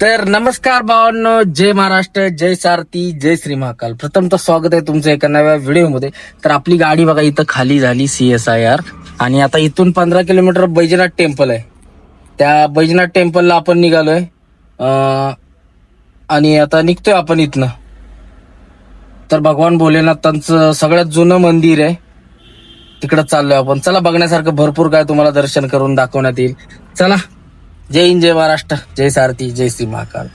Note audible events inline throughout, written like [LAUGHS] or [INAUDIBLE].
तर नमस्कार भावांनो जय महाराष्ट्र जय सारथी जय श्री महाकाल. प्रथम तर स्वागत आहे तुमचं एका नव्या व्हिडिओमध्ये. तर आपली गाडी बघा इथं खाली झाली सी एस आय आर आणि आता इथून पंधरा किलोमीटर बैजनाथ टेम्पल आहे. त्या बैजनाथ टेम्पलला आपण निघालोय. आणि आता निघतोय आपण इथनं. तर भगवान भोलेनाथांचं सगळ्यात जुनं मंदिर आहे. तिकडं चाललोय आपण. चला बघण्यासारखं भरपूर काय तुम्हाला दर्शन करून दाखवण्यात येईल. चला जय हिंद जय महाराष्ट्र जय सारथी जय श्री महाकाल.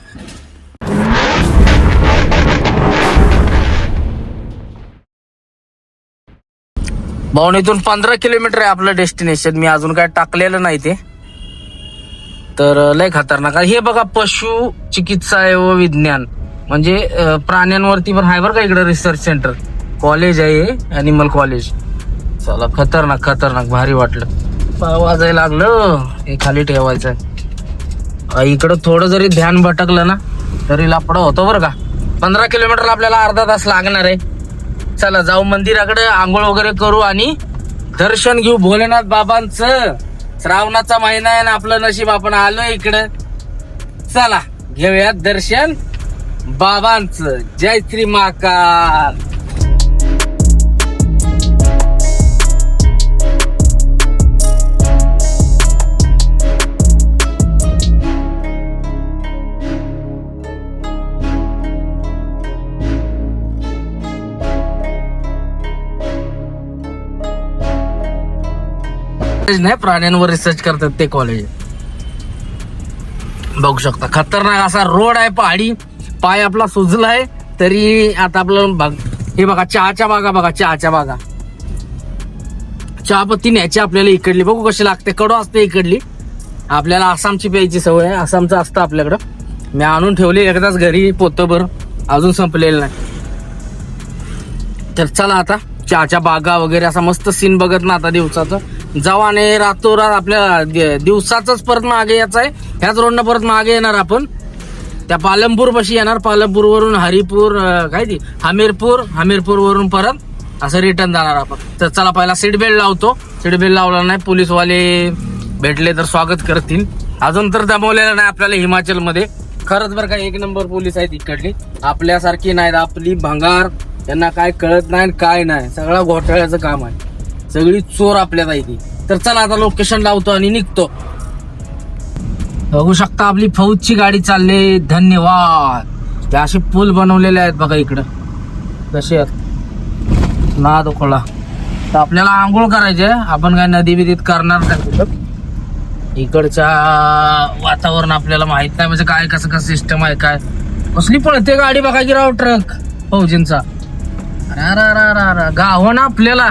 भाऊन पंधरा किलोमीटर आहे आपलं डेस्टिनेशन. मी अजून काय टाकलेलं नाही ते. तर लय खतरनाक आहे. हे बघा पशु चिकित्सा व विज्ञान. म्हणजे प्राण्यांवरती पण आहे बरं का इकडे रिसर्च सेंटर कॉलेज आहे अॅनिमल कॉलेज चला खतरनाक खतरनाक भारी वाटलं. वाजायला लागलं. हे खाली ठेवायचं आहे. इकडं थोडं जरी ध्यान भटकलं ना तरी लापडा होतो बरं का. पंधरा किलोमीटर आपल्याला अर्धा तास लागणार आहे. चला जाऊ मंदिराकडे आंघोळ वगैरे करू आणि दर्शन घेऊ. भोलेनाथ बाबांचं श्रावणाचा महिना आहे ना आपलं नशीब आपण आलोय इकडं. चला घेऊयात दर्शन. बाबांचं. जय श्री महाकाल. कॉलेज नाही प्राण्यांवर रिसर्च करतात ते कॉलेज बघू शकता. खतरनाक असा रोड आहे पहाडी. पाय आपला सुजलाय तरी आता आपलं बघ हे बघा चहाच्या बागा बघा चहाच्या बागा. चहापत्ती न्यायची आपल्याला इकडली. बघू कशी लागते. कडू असते इकडली. आपल्याला आसामची प्यायची सवय आहे. आसामचं असतं आपल्याकडं. मी आणून ठेवली एकदाच घरी पोतभर. अजून संपलेलं नाही. तर चला आता चहाच्या बागा वगैरे असा मस्त सीन बघत ना आता दिवसाचं. जाऊ रातोरात आपल्या दि- दिवसाचंच परत मागे यायचं आहे ह्याच रोडनं परत मागे येणार आपण. त्या पालमपूर पाशी येणार. पालमपूर वरून हरिपूर काय ती? हमीरपूर हमीरपूर वरून परत असं रिटर्न जाणार आपण. तर चला पहिला सीट बेल्ट लावतो. सीट बेल्ट लावला नाही पोलीसवाले भेटले तर स्वागत करतील. अजून तर दमवलेलं नाही आपल्याला हिमाचलमध्ये. खरंच बरं का एक नंबर पोलीस आहेत इकडली. आपल्यासारखी नाहीत. आपली भंगार त्यांना काय कळत नाही आणि काय नाही. सगळा घोटाळ्याचं काम आहे. सगळी चोर आपल्यात आहे ती. तर चला आता लोकेशन लावतो आणि निघतो. बघू शकता आपली फौजची गाडी चालली. धन्यवाद. ते असे पूल बनवलेले आहेत बघा इकडं. कसे आहेत? ना खोळा तर आपल्याला आंघोळ करायचे आपण काय नदी बिदीत करणार नाही इकडच्या वातावरण आपल्याला माहीत नाही. म्हणजे काय कसं कसं सिस्टम आहे काय. कसली पळते गाडी बघा की राव ट्रक. फौजींचा. अरे अरे अरे अरे अरे. गाव ना आपल्याला.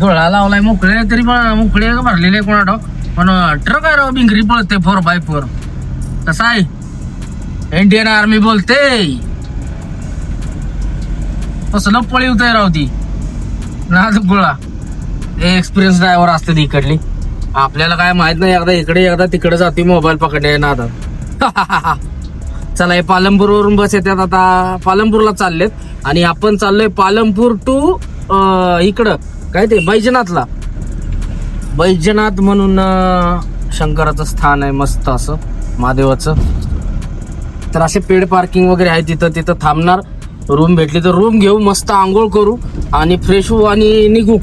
डोळा लावलाय मोकळे तरी पण मोकळे भरलेले कोणा पण ट्रक आहे राव बिंगरी पळते फोर बाय फोर कसं आहे. इंडियन आर्मी बोलते. कसलं पळी आहे राव ती? नाद गोळा. एक्सपिरियन्स ड्रायव्हर असते ती इकडली. आपल्याला काय माहीत नाही एकदा इकडे एकदा तिकडे जाते मोबाईल पकडले ना आता [LAUGHS] चला हे पालमपूरवरून बस येतात आता. पालमपूरला चाललेत. आणि आपण चाललोय पालमपूर टू इकडं. काय ते बैजनाथला. बैजनाथ म्हणून शंकराचं स्थान आहे मस्त असं महादेवाचं. तर असे पेड पार्किंग वगैरे आहे तिथं तिथं थांबणार. रूम भेटली तर रूम घेऊ मस्त आंघोळ करू आणि फ्रेश होऊ आणि निघू.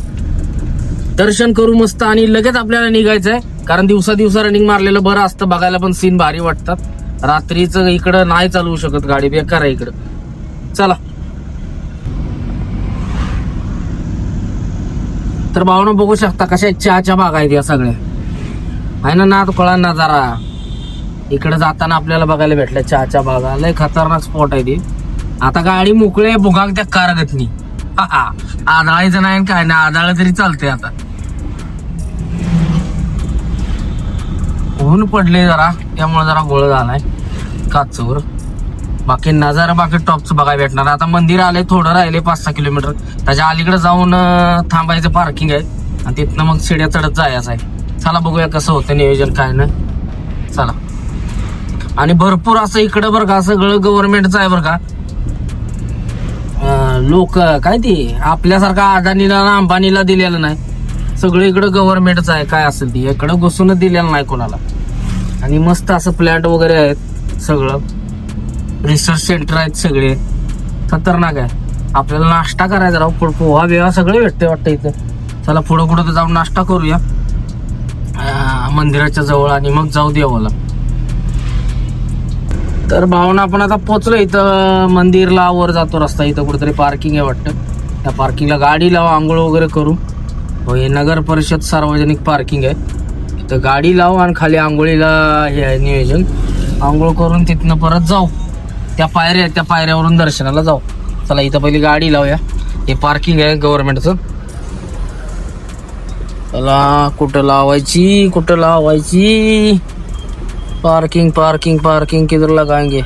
दर्शन करू मस्त आणि लगेच आपल्याला निघायचं आहे कारण दिवसा दिवसा रनिंग मारलेलं बरं असतं बघायला पण सीन भारी वाटतात. रात्रीचं इकडं नाही चालवू शकत गाडी बेकार आहे इकडं. चला. तर भावना बघू शकता कशा चहाच्या बागा आहेत या सगळ्या. आहे ना नाद कळा ना जरा. इकडे जाताना आपल्याला बघायला भेटलं चहाच्या बागा. लय खतरनाक स्पॉट आहे ती. आता गाडी मोकळे भुगाग त्या कारगतनी. आदळायचं नाही काय नाही आदळ तरी चालते आता. ऊन पडले जरा त्यामुळे जरा गोळ झालाय. काचवर. बाकी नजारा बाकी टॉपचं बघायला भेटणार. आता मंदिर आले थोडं राहिले पाच सहा किलोमीटर. त्याच्या अलीकडे जाऊन थांबायचं पार्किंग आहे. आणि तिथनं मग शिड्या चढत जायचं आहे. चला बघूया कसं होतं नियोजन काय नाही. चला. आणि भरपूर असं इकडं बरं का सगळं गव्हर्नमेंटचं आहे बरं का. लोक काय ती आपल्यासारखा अडाणीला आणि अंबानीला दिलेलं नाही. सगळं इकडं गव्हर्नमेंटचं आहे काय असेल ती. इकडं घुसूनच दिलेलं नाही कोणाला. आणि मस्त असं फ्लॅट वगैरे आहेत सगळं. रिसर्च सेंटर आहेत सगळे. खतरनाक आहे. आपल्याला नाश्ता करायचा राव. पुढं पोहा बिहा सगळे भेटते वाटतं इथं. चला पुढं पुढं तर जाऊन नाश्ता करूया. मंदिराच्या जवळ आणि मग जाऊ देवाला. तर भावना आपण आता पोचलो इथं. मंदिरला वर जातो रस्ता. इथं कुठेतरी पार्किंग आहे वाटतं. त्या पार्किंगला गाडी लावा आंघोळ वगैरे करू. हो हे नगर परिषद सार्वजनिक पार्किंग आहे. इथं गाडी लावू आणि खाली आंघोळीला हे आहे नियोजन. आंघोळ करून तिथनं परत जाऊ. त्या पायऱ्या त्या पायऱ्यावरून दर्शनाला जाऊ. चला इथं पहिली गाडी लावूया. हे पार्किंग आहे गव्हर्नमेंटचं चला कुठं लावायची कुठं लावायची? पार्किंग पार्किंग पार्किंग किधर लगाएंगे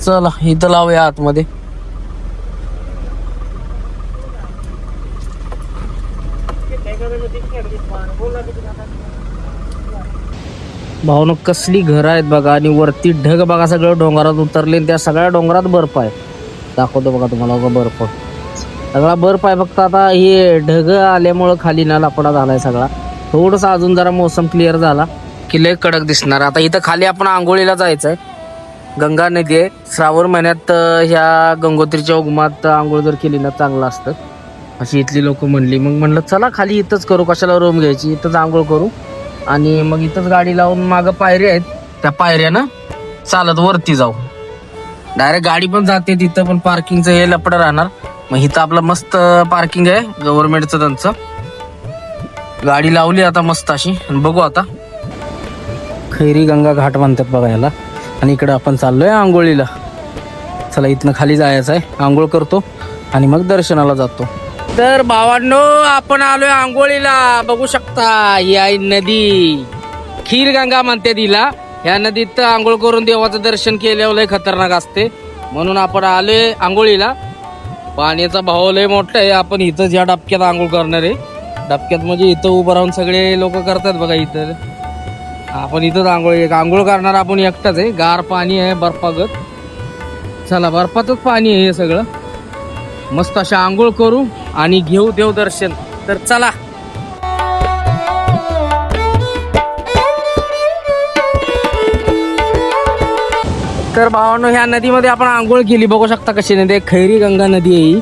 चला इथं लावूया आतमध्ये. भावनं कसली घरं आहेत बघा आणि वरती ढग बघा सगळं डोंगरात उतरले त्या सगळ्या डोंगरात बर्फ आहे. दाखवतो बघा तुम्हाला बघा बर्फ. सगळा बर्फ आहे फक्त आता हे ढग आल्यामुळं खाली ना लपडा झालाय सगळा. थोडंसं अजून जरा मोसम क्लिअर झाला. की लय कडक दिसणार. आता इथं खाली आपण आंघोळीला जायचं आहे गंगा नदी आहे. श्रावण महिन्यात ह्या गंगोत्रीच्या उगमात आंघोळ जर केली ना चांगलं असतं. अशी इथली लोक म्हणली. मग म्हणलं चला खाली इथंच करू. कशाला रूम घ्यायची? इथंच आंघोळ करू. आणि मग इथंच गाडी लावून मागं पायऱ्या आहेत. त्या पायऱ्यानं चालत वरती जाऊ. डायरेक्ट गाडी पण जाते तिथं पण पार्किंगचं हे लपडं राहणार. मग इथं आपलं मस्त पार्किंग आहे गव्हर्नमेंटचं त्यांचं. गाडी लावली आता मस्त अशी आणि बघू आता. खैरी गंगा घाट म्हणतात बघायला आणि इकडं आपण चाललोय आंघोळीला. चला इथनं खाली जायचं आहे. आंघोळ करतो आणि मग दर्शनाला जातो. तर भावांनो आपण आलोय आंघोळीला. बघू शकता ही आहे नदी. खीरगंगा म्हणते तिला. या नदीत आंघोळ करून देवाचं दर्शन केल्यावर लय खतरनाक असते. म्हणून आपण आलोय आंघोळीला. पाण्याचा भाव लय मोठा आहे. आपण इथंच या डबक्यात आंघोळ करणार आहे. डबक्यात म्हणजे इथं उभं राहून सगळे लोक करतात बघा इथं. आपण इथंच आंघोळ एक आंघोळ करणार आपण एकटाच आहे. गार पाणी आहे बर्फागत. चला बर्फातच पाणी आहे हे सगळं. मस्त अशा आंघोळ करू आणि घेऊ देव दर्शन. तर चला. तर भावांनो ह्या नदीमध्ये आपण आंघोळ केली. बघू शकता कशी नदी आहे. खैरी गंगा नदी आहे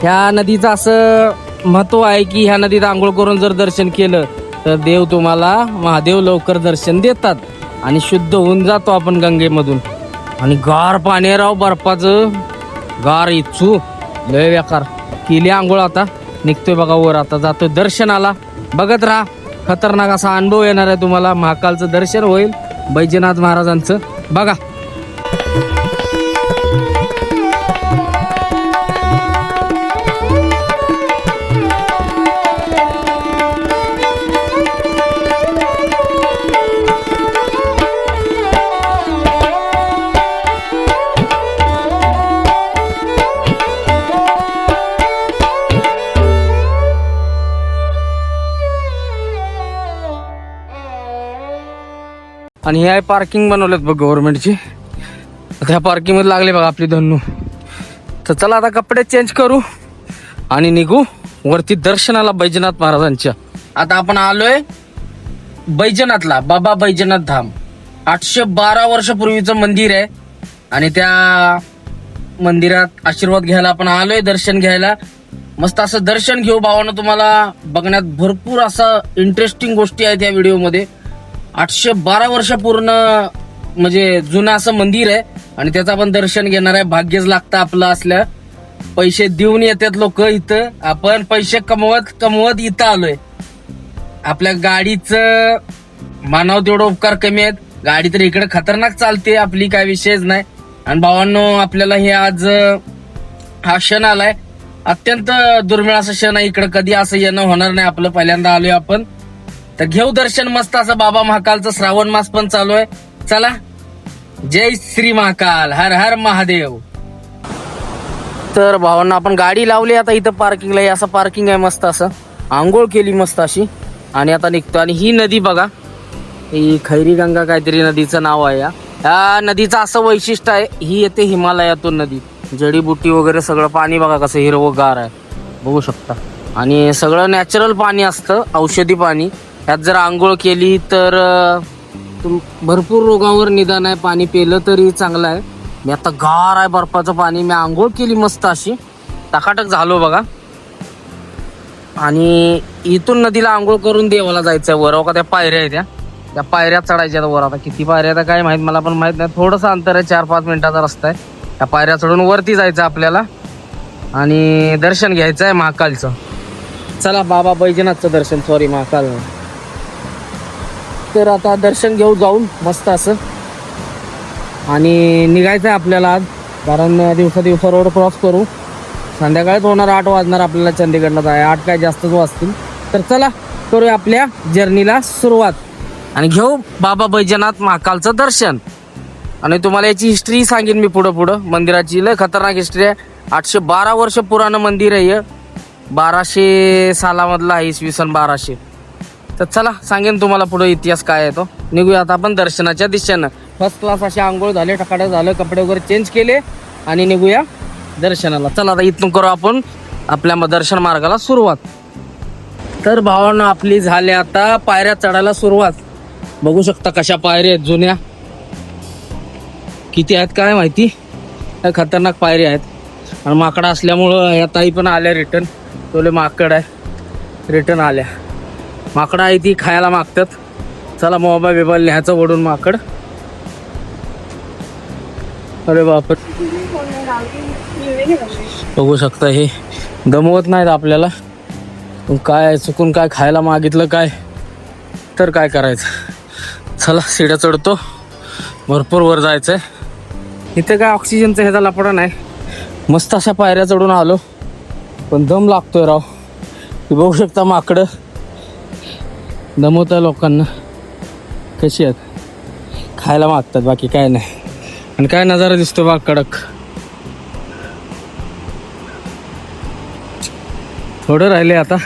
ह्या नदीचं असं महत्त्व आहे की ह्या नदीत आंघोळ करून जर दर्शन केलं तर देव तुम्हाला महादेव लवकर दर्शन देतात आणि शुद्ध होऊन जातो आपण गंगेमधून. आणि गार पाणी राव बर्फाचं. गार इच्छू. लय बेकार केली आंघोळ आता. निघतोय बघा वर आता. जातोय दर्शनाला. बघत राहा. खतरनाक असा अनुभव येणार आहे तुम्हाला. महाकालचं दर्शन होईल. बैजनाथ महाराजांचं. बघा. आणि हे आहे पार्किंग बनवलेत बघ गव्हर्नमेंटची आता ह्या पार्किंगमध्ये लागले बघा आपली धन्नू. तर चला आता कपडे चेंज करू आणि निघू वरती दर्शनाला बैजनाथ महाराजांच्या. आता आपण आलोय बैजनाथला. बाबा बैजनाथ धाम. आठशे बारा वर्षापूर्वीचं मंदिर आहे. आणि त्या मंदिरात आशीर्वाद घ्यायला आपण आलोय दर्शन घ्यायला. मस्त असं दर्शन घेऊ भावानं तुम्हाला. बघण्यात भरपूर असं इंटरेस्टिंग गोष्टी आहेत या व्हिडिओमध्ये आठशे बारा वर्ष पूर्ण म्हणजे जुनं असं मंदिर आहे. आणि त्याचं आपण दर्शन घेणार आहे. भाग्यच लागतं आपलं असल्या. पैसे देऊन येतात लोक इथं. आपण पैसे कमवत कमवत इथं आलोय. आपल्या गाडीचं मानव तेवढं उपकार कमी आहेत. गाडी तर इकडे खतरनाक चालते. आपली काय विषयच नाही. आणि भावांनो आपल्याला हे आज हा क्षण आलाय. अत्यंत दुर्मिळ असा क्षण आहे. इकडे कधी असं येणं होणार नाही. आपलं पहिल्यांदा आलोय आपण. तर घेऊ दर्शन मस्त असं बाबा महाकालचं श्रावण मास पण चालू आहे. चला. जय श्री महाकाल. हर हर महादेव. तर भावांना आपण गाडी लावली आता इथं पार्किंगला असं पार्किंग आहे मस्त असं. आंघोळ केली मस्त अशी. आणि आता निघतो. आणि ही नदी बघा. ही खैरी गंगा काहीतरी नदीचं नाव आहे या. या नदीचं असं वैशिष्ट्य आहे ही येते हिमालयातून नदी. जडीबुटी वगैरे सगळं पाणी बघा कसं हिरवगार आहे. बघू शकता. आणि सगळं नॅचरल पाणी असतं औषधी पाणी. ह्यात जर आंघोळ केली तर तुम भरपूर रोगावर निदान आहे पाणी पिलं तरी चांगलं आहे. मी आता गार आहे बर्फाचं पाणी मी आंघोळ केली मस्त अशी. टकाटक झालो बघा. आणि इथून नदीला आंघोळ करून देवाला जायचं आहे वर हो का त्या पायऱ्या आहेत त्या. त्या पायऱ्या चढायच्या वर. आता किती पायऱ्या आहेत काय माहीत मला पण माहीत नाही. थोडंसं अंतर आहे चार पाच मिनिटाचा रस्ता आहे. त्या पायऱ्या चढून वरती जायचं आपल्याला. आणि दर्शन घ्यायचं आहे महाकालचं. चला बाबा बैजनाथचं दर्शन सॉरी महाकाल. तर आता दर्शन घेऊ जाऊन मस्त असं. आणि निघायचं आहे आपल्याला आज कारण दिवसा दिवसा रोड क्रॉस करू. संध्याकाळीच होणार आठ वाजणार आपल्याला चंदीगडला जाय आठ काय जास्तच वाजतील. तर चला करूया आपल्या जर्नीला सुरुवात. आणि घेऊ बाबा बैजनाथ महाकालचं दर्शन. आणि तुम्हाला याची हिस्ट्री सांगेन मी पुढं पुढं. मंदिराची लय खतरनाक हिस्ट्री आहे. आठशे बारा वर्ष पुराणं मंदिर आहे बाराशे सालामधलं आहे इसवी सन बाराशे. तर चला सांगेन तुम्हाला पुढे इतिहास काय आहे तो. निघूया आता आपण दर्शनाच्या दिशेनं. फर्स्ट क्लास असे आंघोळ झाले टकाडे झालं कपडे वगैरे चेंज केले आणि निघूया दर्शनाला. चला आता इथून करू आपण आपल्या म- दर्शन मार्गाला सुरुवात. तर भावानं आपली झाली आता पायऱ्या चढायला सुरुवात. बघू शकता कशा पायऱ्या आहेत जुन्या. किती आहेत काय माहिती? खतरनाक पायऱ्या आहेत. आणि माकडा असल्यामुळं या ताई पण आल्या रिटर्न तोले माकड आहे. रिटर्न आल्या. माकडं आहे ती खायला मागतात. चला मोबाईल बिबाईल न्यायचं ओढून माकड. अरे बाप बघू शकता हे. दमवत नाहीत आपल्याला. पण काय चुकून काय खायला मागितलं काय? तर काय करायचं? चला शिड्या चढतो. भरपूर वर जायचंय. इथे काय ऑक्सिजनचा ह्याचा लपडा नाही. मस्त अशा पायऱ्या चढून आलो. पण दम लागतोय राव. बघू शकता माकडं. दमवत आहे लोकांना. कशी आहेत? खायला मागतात बाकी काय नाही. आणि काय नजारा दिसतो बा कडक. थोडं राहिले आता.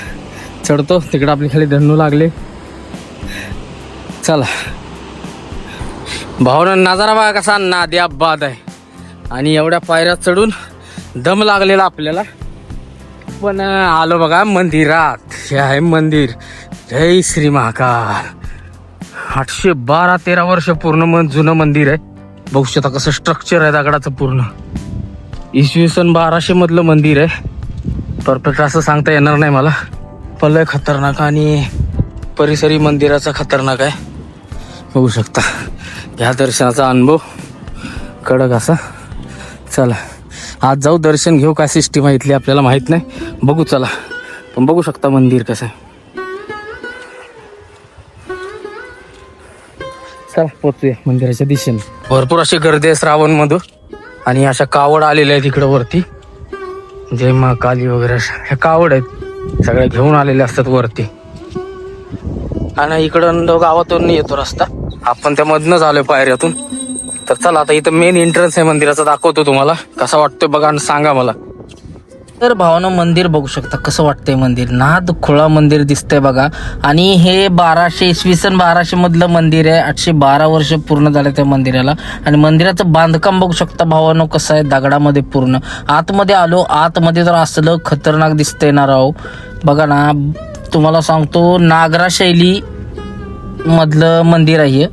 चढतो तिकडं आपली खाली धन्नू लागले. चला. भावना नजारा बघा कसा नाद्या बाद आहे. आणि एवढ्या पायऱ्या चढून दम लागलेला आपल्याला. पण आलो बघा मंदिरात. हे आहे मंदिर. जय श्री महाकाल. आठशे बारा तेरा वर्ष पूर्ण मन जुनं मंदिर आहे. बघू शकता कसं स्ट्रक्चर आहे दगडाचं पूर्ण. इसवी सन बाराशे मधलं मंदिर आहे. परफेक्ट असं सांगता येणार नाही मला. पलय खतरनाक आणि परिसरी मंदिराचा खतरनाक आहे. बघू शकता. ह्या दर्शनाचा अनुभव. कडक असा. चला. आज जाऊ दर्शन घेऊ काय सिस्टीम आहे इथली आपल्याला माहीत नाही. बघू चला. पण बघू शकता मंदिर कसं आहे. चला पोचूया मंदिराच्या दिशेने. भरपूर अशी गर्दी आहे श्रावण मधून. आणि अशा कावड आलेल्या आहेत इकडं वरती. जय मा काली वगैरे अशा ह्या कावड आहेत. सगळ्या घेऊन आलेल्या असतात वरती. आणि इकडं गावातून येतो रस्ता. आपण त्यामधनं आलोय पायऱ्यातून. तर चला आता इथं मेन एंट्रन्स आहे मंदिराचा. दाखवतो तुम्हाला. कसा वाटतोय बघा आणि सांगा मला. तर भावना मंदिर बघू शकता. कसं वाटतंय मंदिर? नाद खुळा मंदिर दिसतंय बघा. आणि हे बाराशे इसवी सन बाराशे मधलं मंदिर आहे. आठशे बारा वर्ष पूर्ण झालं त्या मंदिराला. आणि मंदिराचं बांधकाम बघू शकता भावानो कसं आहे. दगडामध्ये पूर्ण. आतमध्ये आलो आतमध्ये तर असलं खतरनाक दिसतंय ना राव. बघा ना तुम्हाला सांगतो नागरा शैली मधलं मंदिर आहे. हे.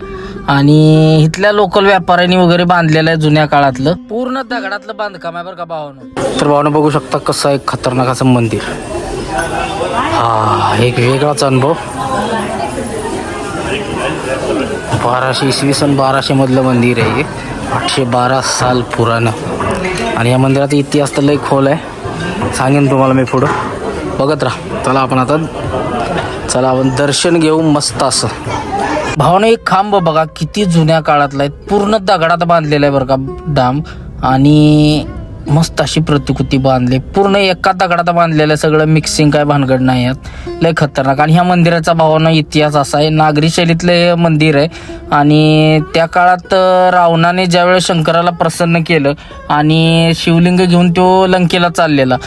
आणि इथल्या लोकल व्यापाऱ्यांनी वगैरे बांधलेलं आहे जुन्या काळातलं. पूर्ण दगडातलं बांधकाम आहे बरं का भावानं. तर भावानं बघू शकता कसं आहे खतरनाक असं मंदिर. हा एक वेगळाच अनुभव. बाराशे इसवी सन बाराशे मधलं मंदिर आहे हे. आठशे बारा साल पुराणं. आणि या मंदिराचा इतिहास तर लई खोल आहे. सांगेन तुम्हाला मी पुढं. बघत राहा. चला आपण आता चला आपण दर्शन घेऊ मस्त असं. भावना एक खांब बघा किती जुन्या काळातला आहे. पूर्ण दगडात बांधलेला आहे बरं का डाम आणि मस्त अशी प्रतिकृती बांधली. पूर्ण एका दगडात बांधलेलं आहे सगळं. मिक्सिंग काय भानगड नाही आहेत लय खतरनाक. आणि ह्या मंदिराचा भावानं इतिहास असा आहे. नागरी शैलीतलं हे मंदिर आहे. आणि त्या काळात रावणाने ज्यावेळेस शंकराला प्रसन्न केलं आणि शिवलिंग घेऊन तो लंकेला चाललेला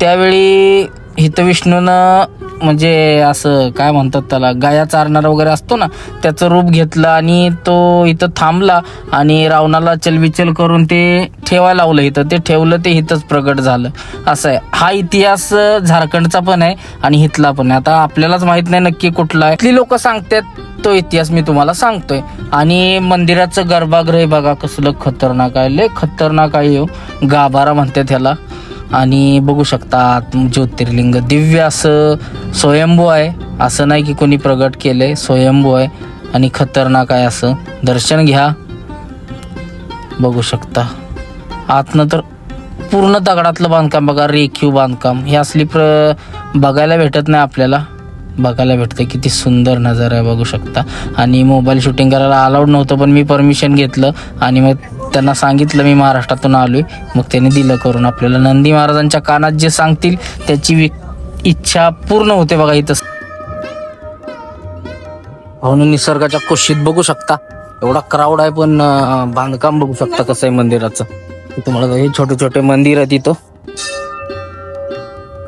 त्यावेळी हितविष्णूनं विष्णूनं म्हणजे असं काय म्हणतात त्याला गाया चारणारा वगैरे असतो ना त्याचं रूप घेतलं आणि तो इथं थांबला आणि रावणाला चलबिचल करून ते ठेवायला लावलं इथं. ते ठेवलं ते इथंच प्रगट झालं. असं आहे. हा इतिहास झारखंडचा पण आहे आणि इथला पण आहे. आता आपल्यालाच माहीत नाही नक्की कुठला आहे. इथली लोक सांगतात तो इतिहास मी तुम्हाला सांगतोय. आणि मंदिराचं गर्भागृह बघा कसलं खतरनाक आहे. लय खतरनाक आहे हो. गाभारा म्हणतात ह्याला. आणि बघू शकता आत ज्योतिर्लिंग. दिव्य असं स्वयंभू आहे. असं नाही की कोणी प्रगट आहे स्वयंभू आहे. आणि खतरनाक आहे असं. दर्शन घ्या. बघू शकता. आतनं तर पूर्ण दगडातलं बांधकाम बघा रेखीव बांधकाम. हे असली प्र बघायला भेटत नाही आपल्याला. बघायला भेटतं किती सुंदर नजारा आहे बघू शकता. आणि मोबाईल शूटिंग करायला अलाउड नव्हतं पण मी परमिशन घेतलं. आणि मग त्यांना सांगितलं मी महाराष्ट्रातून आलो आहे मग त्यांनी दिलं करून आपल्याला. नंदी महाराजांच्या कानात जे सांगतील त्याची वि- इच्छा पूर्ण होते बघा इथं. म्हणून निसर्गाच्या कुशीत बघू शकता. एवढा क्राऊड आहे पण बांधकाम बघू शकता कसं आहे मंदिराचं. तुम्हाला हे छोटे छोटे मंदिर आहे तिथं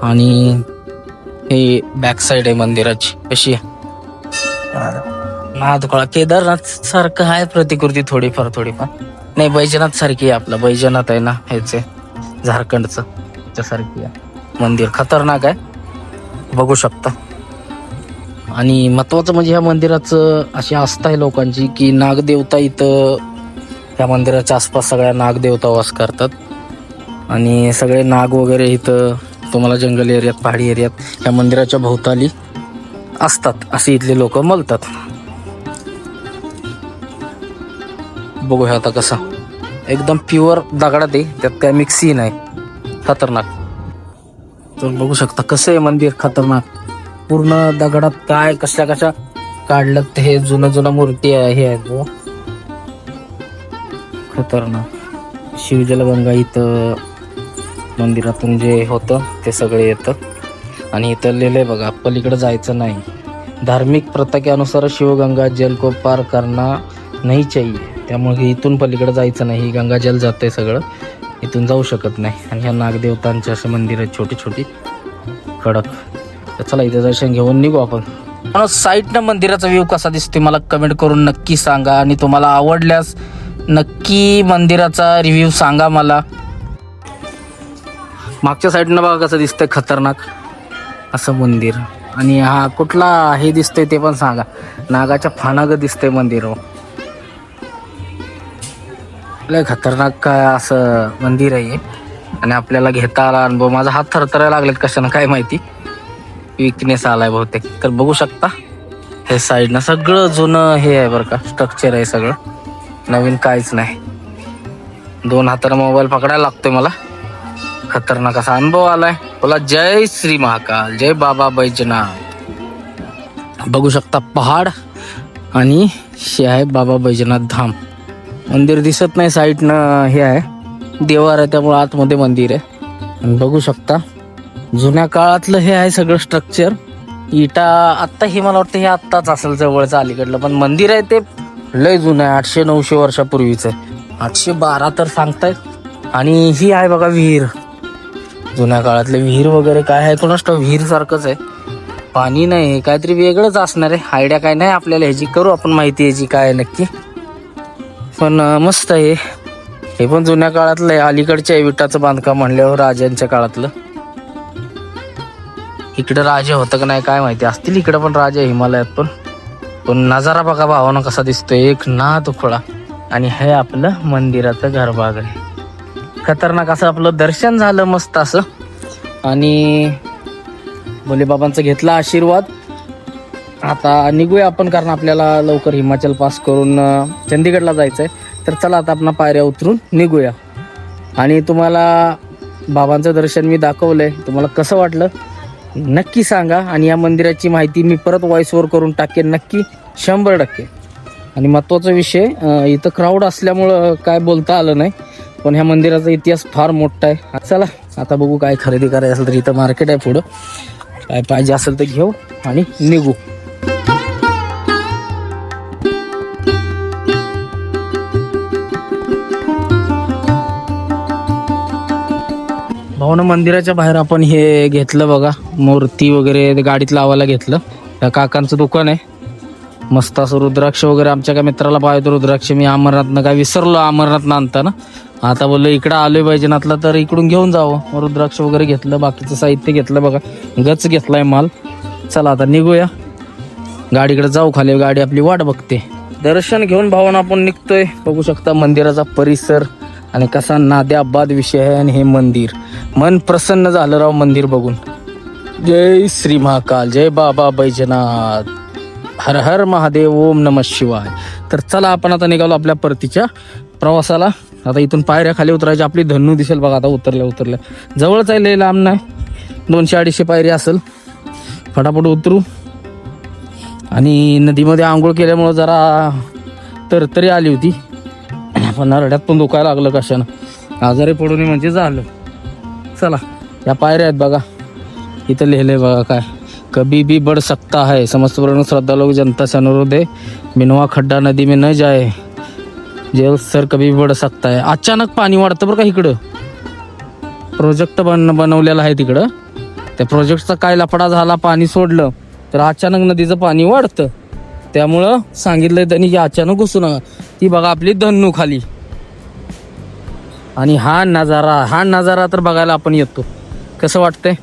आणि हे बॅक साईड आहे मंदिराची. कशी आहे? नादखोळा केदारनाथ सारखं आहे प्रतिकृती थोडीफार थोडीफार. नाही बैजनाथ सारखी आहे आपलं. बैजनाथ आहे ना ह्याचे. झारखंडचं. त्यासारखी आहे. मंदिर खतरनाक आहे. बघू शकता. आणि महत्वाचं म्हणजे ह्या मंदिराचं अशी आस्था आहे लोकांची की नागदेवता इथं ह्या मंदिराच्या आसपास सगळ्या नागदेवता वास करतात. आणि सगळे नाग वगैरे इथं तुम्हाला जंगल एरियात पहाडी एरियात ह्या मंदिराच्या भोवताली असतात. असे इथले लोक बोलतात बघूया आता कसा. एकदम प्युअर दगडात आहे त्यात काय मिक्सी नाही खतरनाक. तर बघू शकता कसं आहे मंदिर खतरनाक. पूर्ण दगडात काय कशा कशा काढलं ते हे जुनं जुनं मूर्ती आहे हे आहे खतरनाक. शिवजलगंगा इथं मंदिरातून जे होतं ते सगळे येतं. आणि इथं लिहिलंय बघा पलीकडे जायचं नाही. धार्मिक प्रथा के अनुसार शिवगंगा जल को पार करना नाही चाहिए त्यामुळे इथून पलीकडे जायचं नाही गंगाजल जातं आहे सगळं. इथून जाऊ शकत नाही. आणि ह्या नागदेवतांचे असे मंदिर आहेत छोटी छोटी कडक. तर चला इथे दर्शन घेऊन निघू आपण. साईडनं मंदिराचा व्ह्यू कसा दिसतो मला कमेंट करून नक्की सांगा. आणि तुम्हाला आवडल्यास नक्की मंदिराचा रिव्ह्यू सांगा मला. मागच्या साईडनं बघा कसं दिसतंय खतरनाक. असं मंदिर. आणि हा कुठला हे दिसतंय ते पण सांगा. नागाच्या फानाग दिसतंय मंदिर हो. लय खतरनाक काय असं मंदिर आहे आणि आपल्याला घेता आला अनुभव. माझा हात थरथरायला लागलेत कशानं काय माहिती? विकनेस आलाय बहुतेक. तर बघू शकता. हे साईडनं सगळं जुनं हे आहे बरं का. स्ट्रक्चर आहे सगळं. नवीन काहीच नाही. दोन हाताने मोबाईल पकडायला लागतोय मला. खतरनाक असा अनुभव आलाय. बोला जय श्री महाकाल. जय बाबा बैजनाथ. बघू शकता पहाड आणि हे आहे बाबा बैजनाथ धाम. मंदिर दिसत नाही साईडनं हे आहे. देवार आहे त्यामुळे आतमध्ये मंदिर आहे. बघू शकता जुन्या काळातलं हे आहे सगळं स्ट्रक्चर इटा आत्ता हे मला वाटतं हे आत्ताच असेल जवळचं अलीकडलं पण मंदिर आहे ते लय जुनं आहे आठशे नऊशे वर्षापूर्वीचं आहे. आठशे बारा तर सांगतायत. आणि ही आहे बघा विहीर. जुन्या काळातले विहीर वगैरे काय आहे कोणास विहीर सारखंच आहे. पाणी नाही काहीतरी वेगळंच असणार आहे. आयडिया काय नाही आपल्याला ह्याची करू आपण माहिती ह्याची काय आहे नक्की. पण मस्त आहे. हे पण जुन्या काळातलं आहे. अलीकडच्या विटाचं बांधकाम म्हणल्यावर राजांच्या काळातलं. इकडं राजा होतं का नाही काय माहिती. असतील इकडं पण राजा हिमालयात पण. पण नजारा बघा भावानं कसा दिसतोय. एक ना तुकडा आणि हे आपलं मंदिराचं घरबाग आहे. खतरनाक असं आपलं दर्शन झालं मस्त असं. आणि भोलेबाबांचं घेतला आशीर्वाद. आता निघूया आपण कारण आपल्याला लवकर हिमाचल पास करून चंदीगडला जायचं आहे तर चला आता आपण पायऱ्या उतरून निघूया. आणि तुम्हाला बाबांचं दर्शन मी दाखवलंय. तुम्हाला कसं वाटलं? नक्की सांगा. आणि या मंदिराची माहिती मी परत वॉइसवर करून टाकेन नक्की शंभर टक्के. आणि महत्त्वाचा विषय इथं क्राऊड असल्यामुळं काय बोलता आलं नाही पण ह्या मंदिराचा इतिहास फार मोठा आहे. चला आता बघू काय खरेदी करायचं असेल तर इथं मार्केट आहे पुढं. काय पाहिजे असेल तर घेऊ आणि निघू. भाऊनं मंदिराच्या बाहेर आपण हे घेतलं बघा. मूर्ती वगैरे ते गाडीत लावायला घेतलं. त्या काकांचं दुकान आहे. मस्त असं रुद्राक्ष वगैरे आमच्या काय मित्राला पाहिजे रुद्राक्ष. मी अमरनाथनं काय विसरलो अमरनाथनं आणताना. आता बोललो इकडं आलोय बैजनाथला तर इकडून घेऊन जावं. रुद्राक्ष वगैरे घेतलं. बाकीचं साहित्य घेतलं बघा. गच घेतलाय माल. चला आता निघूया. गाडीकडे जाऊ खाली. गाडी आपली वाट बघते. दर्शन घेऊन भावना आपण निघतोय. बघू शकता मंदिराचा परिसर. आणि कसा नाद्याबाद विषय आहे आणि हे मंदिर. मन प्रसन्न झालं राव मंदिर बघून. जय श्री महाकाल जय बाबा बैजनाथ. हर हर महादेव ओम नम शिवाय. तर चला आपण आता निघालो आपल्या परतीच्या प्रवासाला. आता इथून पायऱ्या खाली उतरायची आपली धन्नू दिसेल बघा आता उतरल्या उतरल्या. जवळच आहे लय लांब नाही. दोनशे अडीचशे पायरी असेल. फटाफट उतरू. आणि नदीमध्ये आंघोळ केल्यामुळं जरा तरतरी आली होती. पण नरड्यात पण दुखायला लागलं कशानं? आजारी पडू नये म्हणजे झालं. चला या पायऱ्या आहेत बघा. इथं लिहिलंय बघा काय. कभी भी बढ़ सकता है. समस्त वर्ण श्रद्धा लोग जनता से अनुरोध है. बिनवा खड्डा नदी में न जाए. जेल सर कभी भी बढ़ सकता है. अचानक पाणी वाढतं बरं का इकडं? प्रोजेक्ट बन बनवलेला आहे तिकडं. त्या प्रोजेक्टचा काय लफडा झाला पाणी सोडलं तर अचानक नदीचं पाणी वाढतं. त्यामुळं सांगितलंय त्यांनी की अचानक घुसू नका. ती बघा आपली धन्नू खाली. आणि हा नजारा हा नजारा तर बघायला आपण येतो. कसं वाटतंय?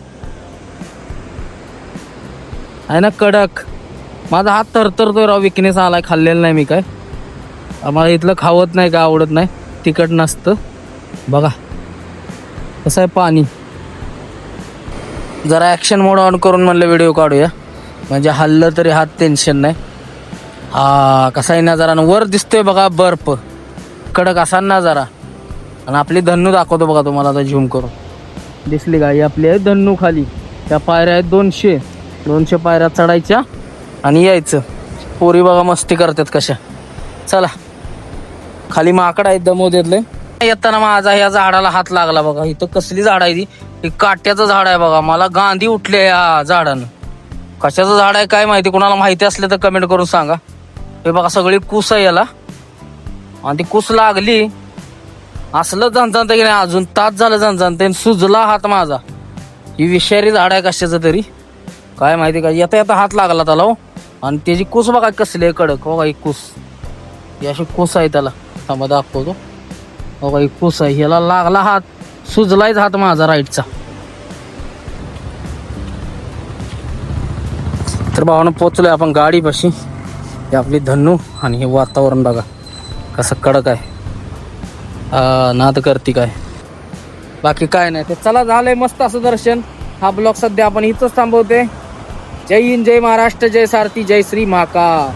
आहे ना कडक. माझा हात तरतरतोय राव विकनेस आलाय खाल्लेला नाही मी काय. आम्हाला इथलं खावत नाही का आवडत नाही. तिखट नसतं. बघा. कसं आहे पाणी. जरा ॲक्शन मोड ऑन करून म्हणलं व्हिडिओ काढूया. म्हणजे हल्लं तरी हात टेन्शन नाही. हा कसा आहे नजारा? आणि वर दिसतोय बघा बर्फ. कडक असा नजारा. आणि आपली धन्नू दाखवतो बघा तुम्हाला आता झूम करून. दिसली गाई आपली आहे धन्नू खाली. त्या पायऱ्या आहेत दोनशे. दोनशे पायऱ्या चढायच्या आणि यायचं. पोरी बघा मस्ती करतात कशा. चला. खाली माकड आहेत दमोदेतले. येताना माझा या झाडाला हात लागला बघा. इथं कसली झाड आहे ती? ही काट्याचं झाड आहे बघा. मला गांधी उठले या झाडानं. कशाचं झाड आहे काय माहिती? कोणाला माहिती असले तर कमेंट करून सांगा. हे बघा सगळी कुस आहे याला. आणि ती कुस लागली. असलं झणझणतं की नाही अजून तास झालं झणझणतं सुजला हात माझा. ही विषारी झाड आहे कशाचं तरी. काय माहिती का येता येता हात लागला त्याला हो. आणि त्याची कुस बघा कसली आहे कडक. हो ही कुस. ही अशी कुस आहे त्याला. थांबा दाखवतो. हो ही कुस आहे. ह्याला लागला हात. सुजलायच हात माझा राईटचा. तर भावानं पोचलोय आपण गाडीपाशी. ही आपली धन्नू आणि हे वातावरण बघा कसं कडक आहे. नाद करती काय. बाकी काय नाही ते चला झालंय मस्त असं दर्शन. हा ब्लॉग सध्या आपण इथंच थांबवते जय हिंद जय महाराष्ट्र जय सारथी जय श्री महाकाळ